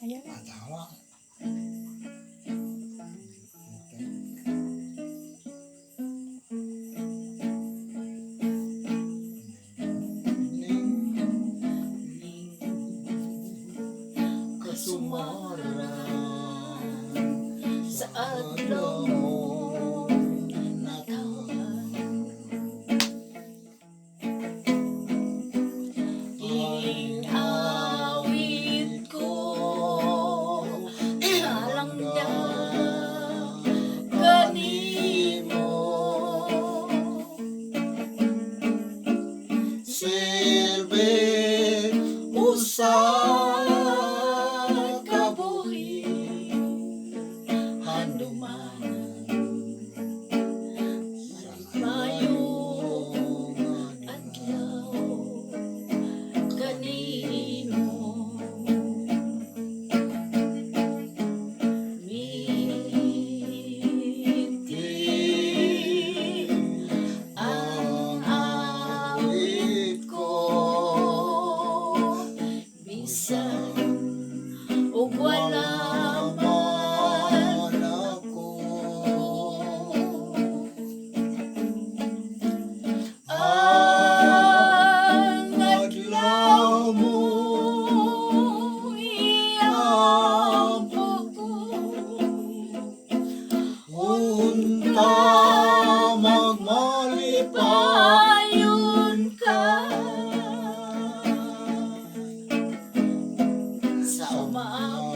Kaya lang. Madawa. Sa adlaw ferver o sol.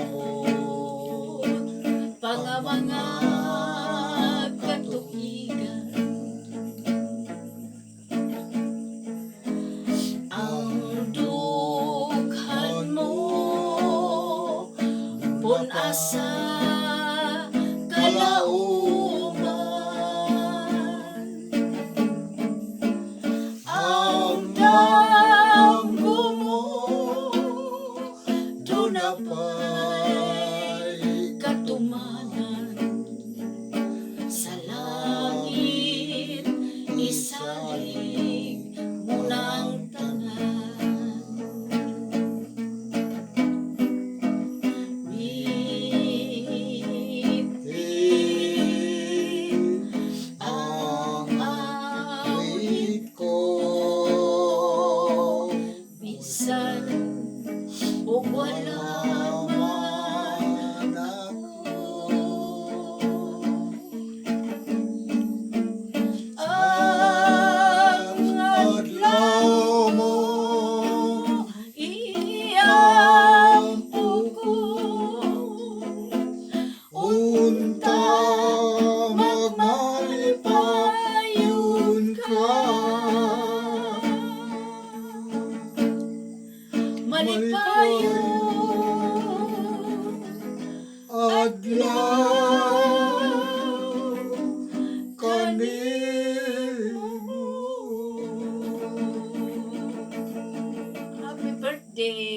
panahon Pangamangag katukigan Ang dukhan mo Punasa kalaunan bumalik kayo at lang kanimo. Happy birthday!